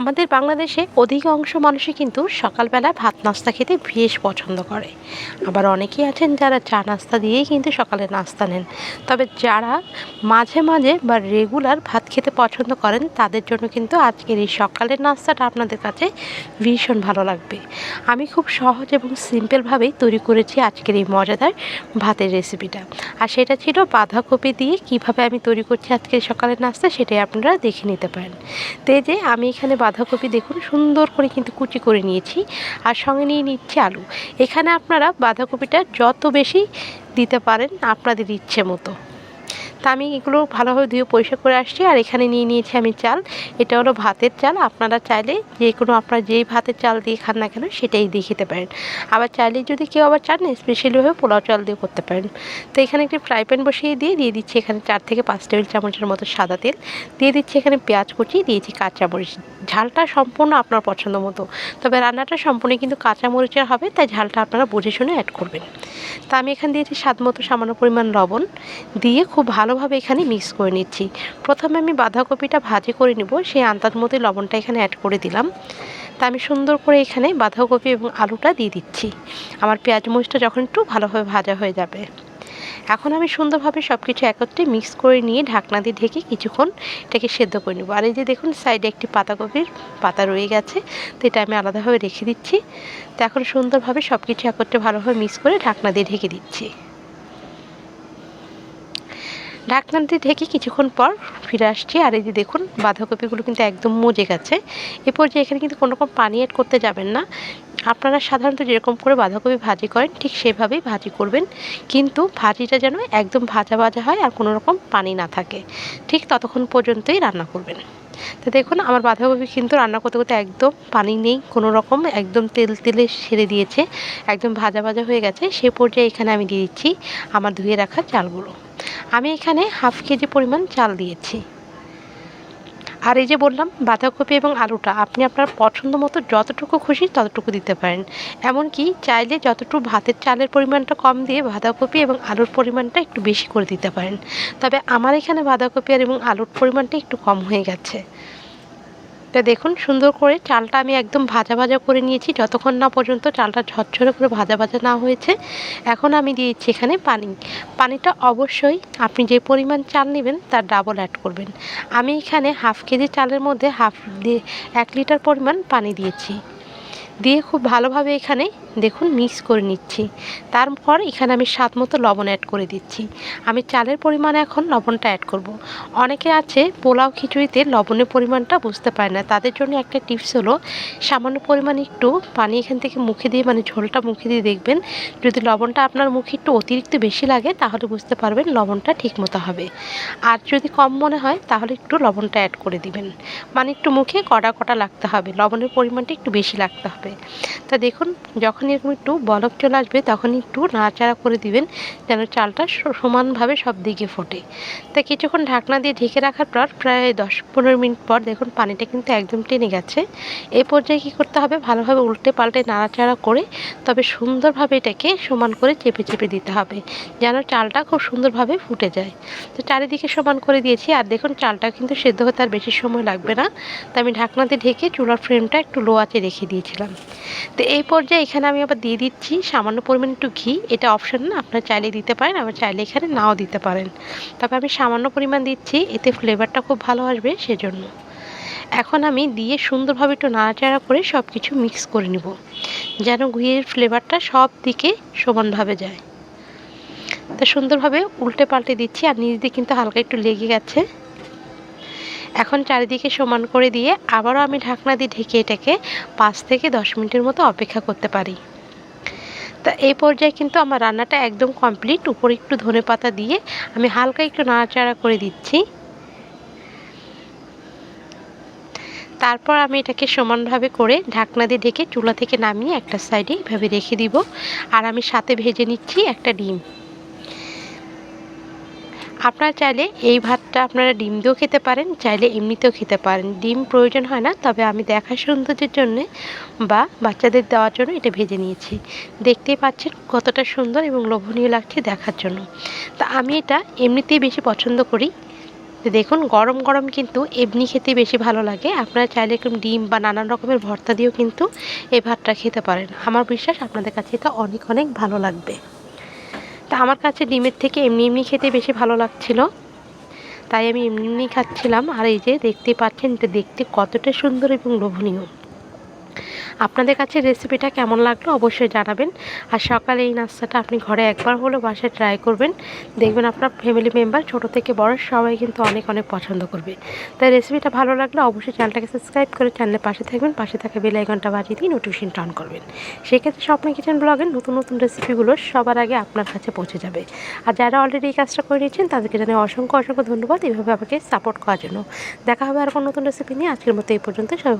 আমাদের বাংলাদেশে অধিকাংশ মানুষই কিন্তু সকালবেলা ভাত নাস্তা খেতে বেশ পছন্দ করে। আবার অনেকেই আছেন যারা চা নাস্তা দিয়েই কিন্তু সকালে নাস্তা নেন। তবে যারা মাঝে মাঝে বা রেগুলার ভাত খেতে পছন্দ করেন, তাদের জন্য কিন্তু আজকের এই সকালের নাস্তাটা আপনাদের কাছে ভীষণ ভালো লাগবে। আমি খুব সহজ এবং সিম্পলভাবেই তৈরি করেছি আজকের এই মজাদার ভাতের রেসিপিটা। আর সেটা ছিল বাঁধাকপি দিয়ে কীভাবে আমি তৈরি করছি আজকের সকালের নাস্তা, সেটাই আপনারা দেখে নিতে পারেন। তো যে আমি এখানে বাঁধাকপি দেখুন, সুন্দর করে কিন্তু কুচি করে নিয়েছি আর সঙ্গে নিয়ে নিচ্ছি আলু। এখানে আপনারা বাঁধাকপিটা যত বেশি দিতে পারেন আপনাদের ইচ্ছে মতো। তা আমি এগুলো ভালোভাবে ধুয়ে পরিষ্কার করে আসছি। আর এখানে নিয়ে নিয়েছি আমি চাল। এটা হলো ভাতের চাল। আপনারা চাইলে যে কোনো আপনারা যেই ভাতের চাল দিয়ে খান না কেন সেটাই দিয়ে খেতে পারেন। আবার চাইলে যদি কেউ আবার চান স্পেশালিভাবে পোলাও চাল দিয়ে করতে পারেন। তো এখানে একটি ফ্রাই প্যান বসিয়ে দিয়ে দিয়ে দিচ্ছি এখানে চার থেকে পাঁচ টেবিল চামচের মতো সাদা তেল। দিয়ে দিচ্ছি এখানে পেঁয়াজ কুচি, দিয়েছি কাঁচামরিচ। ঝালটা সম্পূর্ণ আপনার পছন্দ মতো। তবে রান্নাটা সম্পূর্ণ কিন্তু কাঁচামরিচের হবে, তাই ঝালটা আপনারা বুঝে শুনে অ্যাড করবেন। তা আমি এখানে দিয়েছি স্বাদ মতো সামান্য পরিমাণ লবণ। দিয়ে খুব ভালোভাবে এখানে মিক্স করে নিচ্ছি। প্রথমে আমি বাঁধাকপিটা ভাজি করে নিব, সেই আন্দাজ মতোই লবণটা এখানে অ্যাড করে দিলাম। তা আমি সুন্দর করে এখানে বাঁধাকপি এবং আলুটা দিয়ে দিচ্ছি। আমার পেঁয়াজ মরিচটা যখন একটু ভালোভাবে ভাজা হয়ে যাবে। এখন আমি সুন্দরভাবে সব কিছু একত্রে মিক্স করে নিয়ে ঢাকনা দিয়ে ঢেকে কিছুক্ষণ এটাকে সেদ্ধ করে নেব। আর এই যে দেখুন সাইডে একটি পাতাকপির পাতা রয়ে গেছে, তো এটা আমি আলাদাভাবে রেখে দিচ্ছি। তো এখন সুন্দরভাবে সব কিছু একত্রে ভালোভাবে মিক্স করে ঢাকনা দিয়ে ঢেকে দিচ্ছি। ঢাকনা দিয়ে ঢেকে কিছুক্ষণ পর ফিরে আসছি। আর এই যে দেখুন, বাঁধাকপিগুলো কিন্তু একদম মজে গেছে। এরপর যে এখানে কিন্তু কোনো রকম পানি অ্যাড করতে যাবেন না। আপনারা সাধারণত যেরকম করে বাঁধাকপি ভাজি করেন, ঠিক সেভাবেই ভাজি করবেন। কিন্তু ভাজিটা যেন একদম ভাজা ভাজা হয় আর কোনো রকম পানি না থাকে। ঠিক ততক্ষণ পর্যন্তই রান্না করবেন। তো দেখুন, আমার বাঁধাকপি কিন্তু রান্না করতে করতে একদম পানি নেই, কোনো রকম একদম তেল তেলে সেরে দিয়েছে, একদম ভাজা ভাজা হয়ে গেছে। সে পর্যায়ে এখানে আমি দিয়ে দিচ্ছি আমার ধুয়ে রাখা চালগুলো। আমি এখানে হাফ কেজি পরিমাণ চাল দিয়েছি। আর এই যে বললাম, বাঁধাকপি এবং আলুটা আপনি আপনার পছন্দ মতো যতটুকু খুশি ততটুকু দিতে পারেন। এমনকি চাইলে যতটুকু ভাতের চালের পরিমাণটা কম দিয়ে বাঁধাকপি এবং আলুর পরিমাণটা একটু বেশি করে দিতে পারেন। তবে আমার এখানে বাঁধাকপি আর এবং আলুর পরিমাণটা একটু কম হয়ে গেছে। তো দেখুন, সুন্দর করে চালটা আমি একদম ভাজা ভাজা করে নিয়েছি। যতক্ষণ না পর্যন্ত চালটা ঝরঝরে করে ভাজা ভাজা না হয়েছে, এখন আমি দিয়েছি এখানে পানি। পানিটা অবশ্যই আপনি যে পরিমাণ চাল নেবেন তার ডাবল অ্যাড করবেন। আমি এখানে হাফ কেজি চালের মধ্যে হাফ দিয়ে এক লিটার পরিমাণ পানি দিয়েছি। দিয়ে খুব ভালোভাবে এখানে দেখুন মিক্স করে নিচ্ছি। তারপর এখানে আমি স্বাদ মতো লবণ অ্যাড করে দিচ্ছি। আমি চালের পরিমাণ এখন লবণটা অ্যাড করব। অনেকে আছে পোলাও খিচুড়িতে লবণের পরিমাণটা বুঝতে পারে না। তাদের জন্য একটা টিপস হলো, সামান্য পরিমাণ একটু পানি এখান থেকে মুখে দিয়ে মানে ঝোলটা মুখে দিয়ে দেখবেন। যদি লবণটা আপনার মুখে একটু অতিরিক্ত বেশি লাগে, তাহলে বুঝতে পারবেন লবণটা ঠিক মতো হবে। আর যদি কম মনে হয়, তাহলে একটু লবণটা অ্যাড করে দিবেন। মানে একটু মুখে কড়া কটা লাগতে হবে। লবণের পরিমাণটা একটু বেশি লাগতে হবে। তা দেখুন, যখন এরকম একটু বলক চলে আসবে, তখন একটু নাড়াচাড়া করে দিবেন, যেন চালটা সমানভাবে সব দিকে ফোটে। তা কিছুক্ষণ ঢাকনা দিয়ে ঢেকে রাখার পর, প্রায় দশ পনেরো মিনিট পর দেখুন পানিটা কিন্তু একদম টেনে গেছে। এই পর্যায়ে কী করতে হবে? ভালোভাবে উল্টে পাল্টে নাড়াচাড়া করে, তবে সুন্দরভাবে এটাকে সমান করে চেপে চেপে দিতে হবে, যেন চালটা খুব সুন্দরভাবে ফুটে যায়। তো চারিদিকে সমান করে দিয়েছি, আর দেখুন চালটা কিন্তু সেদ্ধ হতে আর বেশি সময় লাগবে না। তো আমি ঢাকনাতে ঢেকে চুলার ফ্রেমটা একটু লো আঁচে রেখে দিয়েছিলাম। তো এই পর্যায়ে এখানে আমি আবার দিয়ে দিচ্ছি সামান্য পরিমাণ একটু ঘি। এটা অপশন না, আপনার চাইলে দিতে পারেন, আবার চাইলে এখানে নাও দিতে পারেন। তবে আমি সামান্য পরিমাণ দিচ্ছি, এতে ফ্লেভারটা খুব ভালো আসবে সেজন্য। এখন আমি দিয়ে সুন্দরভাবে একটু নাড়াচাড়া করে সব কিছু মিক্স করে নিব, যেন ঘিয়ের ফ্লেভারটা সব দিকে সমানভাবে যায়। তো সুন্দরভাবে উল্টে পাল্টে দিচ্ছি, আর নিচ দিয়ে কিন্তু হালকা একটু লেগে গেছে। এখন চারিদিকে সমান করে দিয়ে আবারও আমি ঢাকনা দিয়ে ঢেকে এটাকে পাঁচ থেকে দশ মিনিটের মতো অপেক্ষা করতে পারি। তা এই পর্যায়ে কিন্তু আমার রান্নাটা একদম কমপ্লিট। উপরে একটু ধনে পাতা দিয়ে আমি হালকা একটু নাড়াচাড়া করে দিচ্ছি। তারপর আমি এটাকে সমানভাবে করে ঢাকনা দিয়ে ঢেকে চুলা থেকে নামিয়ে একটা সাইডে এভাবে রেখে দিব। আর আমি সাথে ভেজে নিচ্ছি একটা ডিম। আপনারা চাইলে এই ভাতটা আপনারা ডিম দিয়েও খেতে পারেন, চাইলে এমনিতেও খেতে পারেন। ডিম প্রয়োজন হয় না, তবে আমি দেখা সৌন্দর্যের জন্য বা বাচ্চাদের দেওয়ার জন্য এটা ভেজে নিয়েছি। দেখতেই পাচ্ছেন কতটা সুন্দর এবং লোভনীয় লাগছে দেখার জন্য। তা আমি এটা এমনিতেই বেশি পছন্দ করি। দেখুন, গরম গরম কিন্তু এমনি খেতে বেশি ভালো লাগে। আপনারা চাইলে একটু ডিম বা নানান রকমের ভর্তা দিয়েও কিন্তু এই ভাতটা খেতে পারেন। আমার বিশ্বাস আপনাদের কাছে এটা অনেক অনেক ভালো লাগবে। তা আমার কাছে ডিমের থেকে এমনি এমনি খেতে বেশি ভালো লাগছিল। তাই আমি এমনি এমনি খাচ্ছিলাম। আর এই যে দেখতে পাচ্ছেন, এটা দেখতে কতটা সুন্দর এবং লোভনীয়। আপনাদের কাছে রেসিপিটা কেমন লাগল অবশ্যই জানাবেন। আর সকালে এই নাস্তাটা আপনি ঘরে একবার হলেও বাসায় ট্রাই করবেন। দেখবেন আপনার ফ্যামিলি মেম্বার ছোট থেকে বড়, সবাই কিন্তু অনেক অনেক পছন্দ করবে। তাই রেসিপিটা ভালো লাগলে অবশ্যই চ্যানেলটাকে সাবস্ক্রাইব করে চ্যানেলের পাশে থাকবেন। পাশে থাকা বেল আইকনটা বাজিয়ে দিয়ে নোটিফিকেশনটা অন করবেন। সেক্ষেত্রে স্বপ্ন কিচেন ব্লগের নতুন নতুন রেসিপিগুলো সবার আগে আপনার কাছে পৌঁছে যাবে। আর যারা অলরেডি এই কাজটা করে নিয়েছেন, তাদেরকে জানাই অসংখ্য অসংখ্য ধন্যবাদ এইভাবে আমাকে সাপোর্ট করার জন্য। দেখা হবে আর কোনো নতুন রেসিপি নিয়ে। আজকের মতো এই পর্যন্ত সবাই